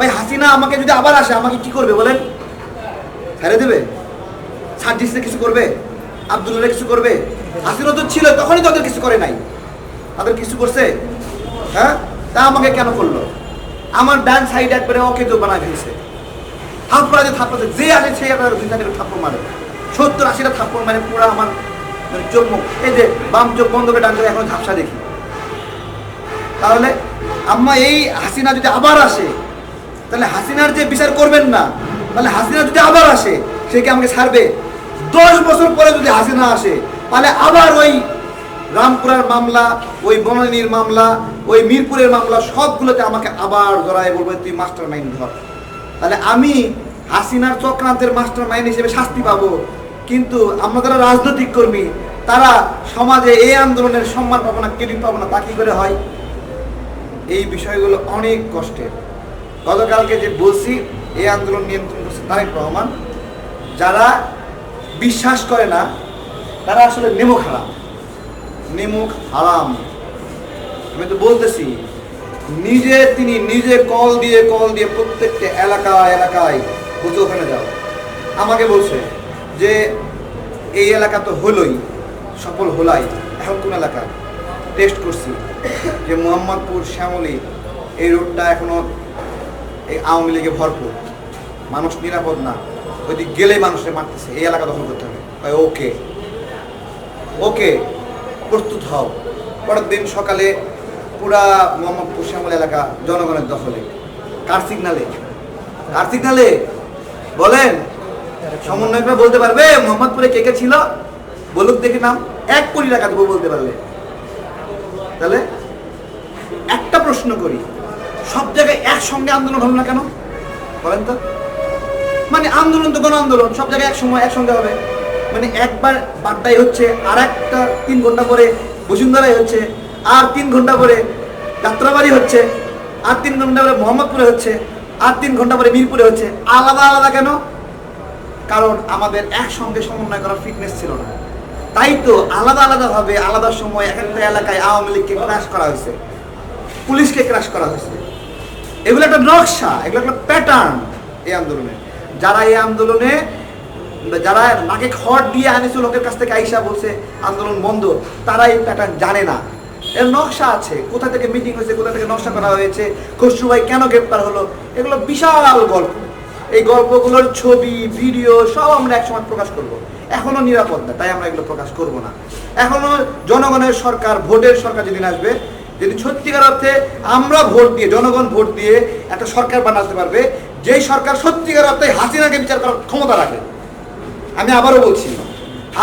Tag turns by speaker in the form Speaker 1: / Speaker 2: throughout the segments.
Speaker 1: ভাই হাসিনা আমাকে যদি আবার আসে, আমাকে কি করবে বলেন? ছেড়ে দেবে? সার্জিসে কিছু করবে? আব্দুল্লাহ কিছু করবে? হাসিনা তো ছিল, তখনই তাদের কিছু করে নাই। তাদের কিছু করছে? হ্যাঁ? তা আমাকে কেন করল? আমার ডান সাইড একবারে ওকে তো বানায় ফেলছে। থাপ্পড়াতে থাপ্পড়াতে যে আসে সে আপনার দুই চারটে থাপ্পড় মারে। সত্তর, আশিটা থাপ্পড় মানে পুরো আমার মানে চোখ এই যে বাম চোখ বন্ধ করে ডান করে এখন ঝাপসা দেখি। তাহলে আম্মা, এই হাসিনা যদি আবার আসে তাহলে হাসিনার যে বিচার করবেন না, তাহলে হাসিনা যদি আবার আসে, সে কি আমাকে ছাড়বে? দশ বছর পরে যদি হাসিনা আসে, তাহলে আবার ওই রামপুরার মামলা, ওই বনানীর মামলা, ওই মিরপুরের মামলা সবগুলোতে আমাকে আবার জড়ায় বলবে, তুই মাস্টার মাইন্ড ধর। তাহলে আমি হাসিনার চক্রান্তের মাস্টার মাইন্ড হিসেবে শাস্তি পাবো। কিন্তু আমরা যারা রাজনৈতিক কর্মী, তারা সমাজে এই আন্দোলনের সম্মান পাবো না ক্রেডিট পাবো না, তা কি করে হয়? এই বিষয়গুলো অনেক কষ্টের। গতকালকে যে বলছি, এই আন্দোলন নিয়ন্ত্রণ করছে তারেক রহমান, যারা বিশ্বাস করে না, তারা আসলে নেমুখ হারাম নেমুখ হারাম। আমি তো বলতেছি, নিজে তিনি নিজে কল দিয়ে কল দিয়ে প্রত্যেকটা এলাকা এলাকায় বলছে ওখানে যাও। আমাকে বলছে যে, এই এলাকা তো হলোই, সফল হলাই। এখন কোন এলাকা? টেস্ট করছি যে মোহাম্মদপুর শ্যামলী এই রোডটা এখনও এই আওয়ামী লীগে ভরপুর। মানুষ নিরাপদ না। ওইদিক গেলে মানুষের মারতেছে। এই এলাকা দখল করতে হবে। ওকে। ওকে, প্রস্তুত হও। পরের দিন সকালে পুরা মোহাম্মদপুর শ্যামল এলাকা জনগণের দখলে। কার সিগনালে কার সিগনালে বলেন। সমন্বয় করে বলতে পারবে, মোহাম্মদপুরে কে কে ছিল? বলুক দেখে নাম। এক কোটি টাকা দেবো বলতে পারলে। তাহলে একটা প্রশ্ন করি। সব জায়গায় একসঙ্গে আন্দোলন হলো না কেন? বলেন তো। মানে আন্দোলন তো গণ আন্দোলন সব জায়গায় এক সময় একসঙ্গে হবে। মানে একবার বাড্ডাই হচ্ছে আর একটা তিন ঘণ্টা পরে বসুন্ধরাই হচ্ছে, আর তিন ঘণ্টা পরে যাত্রাবাড়ি হচ্ছে, আর তিন ঘণ্টা পরে মোহাম্মদপুরে হচ্ছে, আর তিন ঘণ্টা পরে মিরপুরে হচ্ছে। আলাদা আলাদা কেন? কারণ আমাদের একসঙ্গে সমন্বয় করার ফিটনেস ছিল না। তাই তো আলাদা আলাদাভাবে আলাদা সময় এক একটা এলাকায় আওয়ামী লীগকে ক্রাশ করা হয়েছে। পুলিশকে ক্রাশ করা হয়েছে। এগুলো একটা নকশা, এগুলো একটা প্যাটার্ন এই আন্দোলনে। যারা এই আন্দোলনে, যারা নাকে খড় দিয়ে আনিস লোকের কাছ থেকে আইসা বলছে, আন্দোলন বন্ধ তারা এই প্যাটার্ন জানে না। এর নকশা আছে, কোথা থেকে মিটিং হয়েছে, কোথা থেকে নকশা করা হয়েছে, খসরু ভাই কেন গ্রেপ্তার হলো, এগুলো বিশাল গল্প। এই গল্পগুলোর ছবি, ভিডিও, সব আমরা একসময় প্রকাশ করব। এখনও নিরাপদ না, তাই আমরা এগুলো প্রকাশ করব না। এখনও জনগণের সরকার, ভোটের সরকার যেদিন আসবে যদি সত্যিকার অর্থে আমরা ভোট দিয়ে, জনগণ ভোট দিয়ে একটা সরকার বানাতে পারবে, যেই সরকার সত্যিকার অর্থে হাসিনাকে বিচার করার ক্ষমতা রাখে, আমি আবারও বলছি,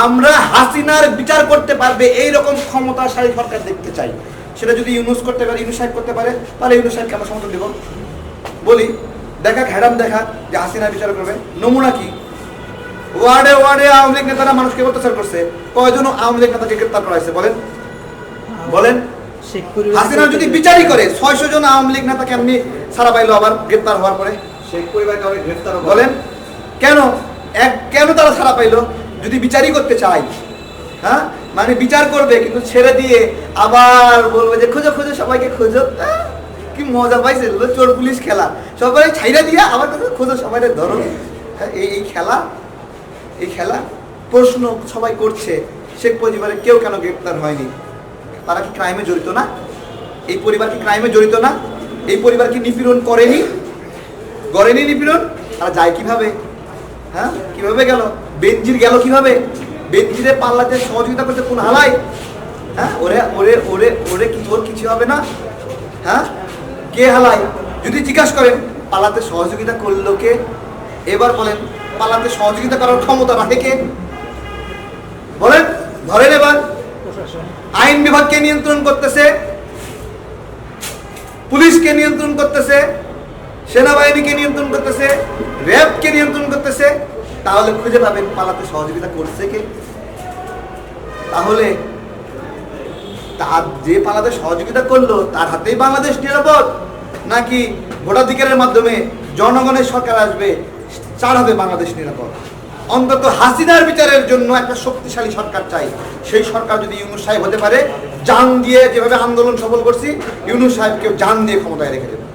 Speaker 1: আমরা হাসিনার বিচার করতে পারবে এই রকম ক্ষমতাশালী সরকার দেখতে চাই। সেটা যদি ইউনুস করতে পারে, ইউনুস সাহেব করতে পারে, তাহলে ইউনুস সাহেবকে আমরা সমর্থন দেব। বলি দেখা ঘ্যাডাম দেখা যে হাসিনা বিচার করবে। নমুনা কি? ওয়ার্ডে ওয়ার্ডে আওয়ামী লীগ নেতারা মানুষকে অত্যাচার করছে। কয়জন আওয়ামী লীগ নেতাকে গ্রেপ্তার করা হয়েছে? বলেন। বলেন। হাসিনা যদি বিচারই করে ছয়শো জন আওয়ামী লীগ নেতা কেমনি সারা পাইলো আবার গ্রেপ্তার হওয়ার পরে।
Speaker 2: শেখ পরিবার কাউকে গ্রেফতার
Speaker 1: বলেন কেন? এক কেন তারা ছাড়া পাইলো? যদি বিচারই করতে চাই হ্যাঁ? মানে বিচার করবে কিন্তু ছেড়ে দিয়ে আবার বলবে যে খোঁজো খোঁজো সবাইকে খোঁজো। কি মজা পাইছে চোর পুলিশ খেলা। সবাই ছাইরা দিয়ে আবার খোঁজো সবাই ধরো। হ্যাঁ, এই এই খেলা এই খেলা প্রশ্ন সবাই করছে। শেখ পরিবারের কেউ কেন গ্রেপ্তার হয়নি। তারা কি ক্রাইমে জড়িত না? এই পরিবার কি ক্রাইমে জড়িত না? এই পরিবার কি নিপীড়ন করেনি? গড়েনি নিপীড়ন? আর যায় কীভাবে? হ্যাঁ? কীভাবে গেল? বেঞ্জির গেল কীভাবে? বেঞ্জিরে পাল্লাতে সহযোগিতা করতে কোন হালাই? হ্যাঁ? ওরে ওরে ওরে ওরে কি, ওর কিছু হবে না? হ্যাঁ? কে হালাই? যদি জিজ্ঞাসা করেন পালাতে সহযোগিতা করল কে? এবার বলেন পালাতে সহযোগিতা করার ক্ষমতা রাখে কে? বলেন, ধরেন এবার। আইন বিভাগকে নিয়ন্ত্রণ করতেছে, পুলিশকে নিয়ন্ত্রণ করতেছে, সেনাবাহিনীকে নিয়ন্ত্রণ করতেছে, র্যাবকে নিয়ন্ত্রণ করতেছে, তাহলে খুঁজে পাবেন পালাতে সহযোগিতা করছে কে? তাহলে তার যে পালাতে সহযোগিতা করল, তার হাতেই বাংলাদেশ নিরাপদ? নাকি ভোটাধিকারের মাধ্যমে জনগণের সরকার আসবে চার হবে বাংলাদেশ নিরাপদ? অন্তত হাসিনার বিচারের জন্য একটা শক্তিশালী সরকার চাই। সেই সরকার যদি ইউনুস সাহেব হতে পারে যান দিয়ে যেভাবে আন্দোলন সফল করছি, ইউনুস সাহেবকেও যান দিয়ে ক্ষমতায় রেখে দেবে।